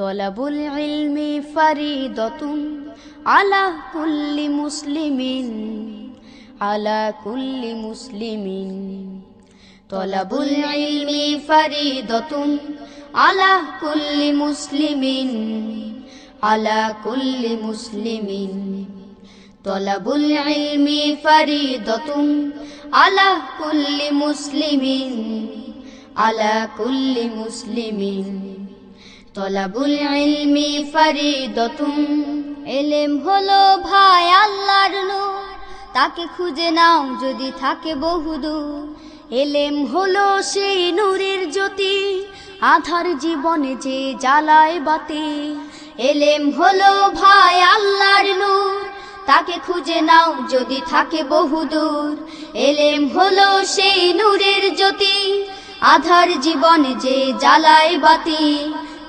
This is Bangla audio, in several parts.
তলাবুল ইলমি ফারিদতুন আলা কুল্লি মুসলিমিন আলা কুল্লি মুসলিমিন তলাবুল ইলমি ফারিদতুন আলা কুল্লি মুসলিমিন আলা কুল্লি মুসলিমিন তলাবুল ইলমি ফারিদতুন আলা কুল্লি মুসলিমিন আলা কুল্লি মুসলিমিন তলাবুল ইলমি ফারিদতুন এলেম হলো ভাই আল্লাহর নূর। তাকে খুঁজে নাও যদি থাকে বহুদূর এলেম হলো সেই নূরের জ্যোতি। আধার জীবনে যে জ্বালায় বাতি। এলেম হলো ভাই আল্লাহর নূর। তাকে খুঁজে নাও যদি থাকে বহুদূর এলেম হলো সেই নূরের জ্যোতি। আধার জীবনে যে জ্বালায় বাতি।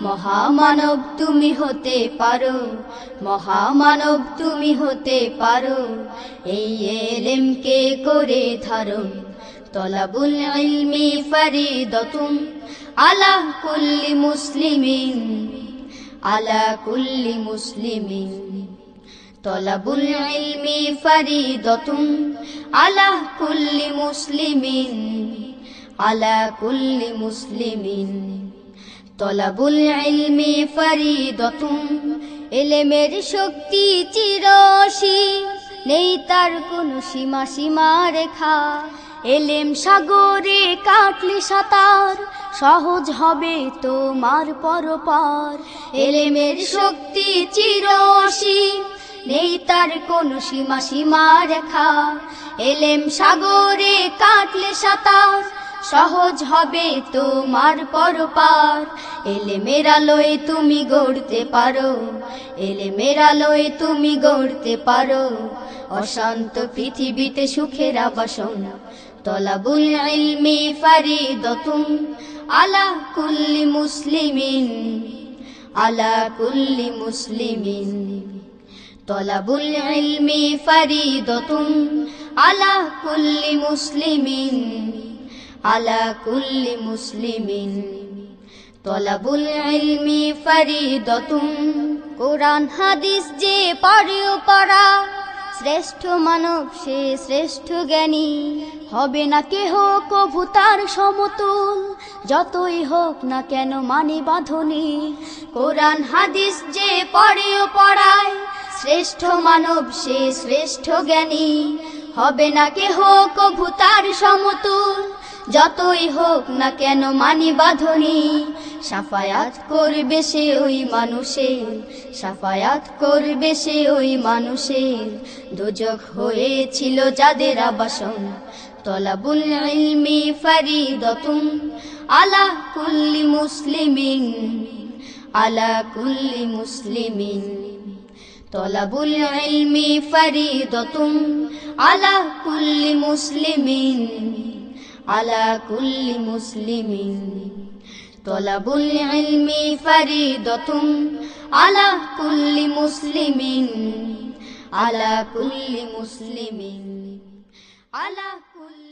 মহামানব তুমি হতে পারো, মহামানব তুমি হতে পারো। এই এলেমকে করে ধারণ, তলাবুল ইলমি ফারিদতুন, আলা কুল্লি মুসলিমিন, আলা কুল্লি মুসলিমিন। তলাবুল ইলমি ফারিদতুন, আলা কুল্লি মুসলিমিন, আলা কুল্লি মুসলিমিন। তলাবুল ইলমি ফারিদতুন এলেমের শক্তি চিরসি নেই তার কোনো সীমা সীমা রেখা। এলেম সাগরে কাটলে সাঁতার, সহজ হবে তোমার পরপার। এলেমের শক্তি চিরসি নেই তার কোনো সীমা সীমা রেখা। এলেম সাগরে কাটলে সাঁতার সহজ হবে তোমার পরপার। এলে মেরা মেরালোয় তুমি গড়তে পারো এলে মেরালোয় তুমি গড়তে পারো। অশান্ত পৃথিবীতে সুখের আবাসন, তলাবুল ইলমি ফারিদতুন, আলা কুল্লি মুসলিমিন, আলা কুল্লি মুসলিমিন। তলাবুল ইলমি ফারিদতুন, আলা কুল্লি মুসলিমিন। আলা কুল্লি মুসলিমিন। তলাবুল ইলমি ফারিদতুন। কোরআন, হাদিস যে পড়েও পড়া শ্রেষ্ঠ মানব সে শ্রেষ্ঠ জ্ঞানী। হবে না কেহ কভু তার সমতুল, যতই হোক না কেন মানে বাঁধনি। কোরআন, হাদিস যে পড়েও পড়ায় শ্রেষ্ঠ মানব সে শ্রেষ্ঠ জ্ঞানী। হবে না কেহ কভু তার সমতুল যতই হোক না কেন মানি বাঁধনি, সাফায়াত করবে সে ওই মানুষের সাফায়াত করবে সে ওই মানুষের দুজক হয়েছিল যাদের আবাসন, তলাবুল ইলমি ফারিদতুন, আলা কুল্লি মুসলিমিন, আলা কুল্লি মুসলিমিন। তলাবুল ইলমি ফারিদতুন, আলা কুল্লি মুসলিমিন। আলা কুল্লি মুসলিমিন তলাবুল ইলমি ফারিদতুন আলা কুল্লি মুসলিমিন আলা কুল্লি মুসলিমিন আলা কুল্লি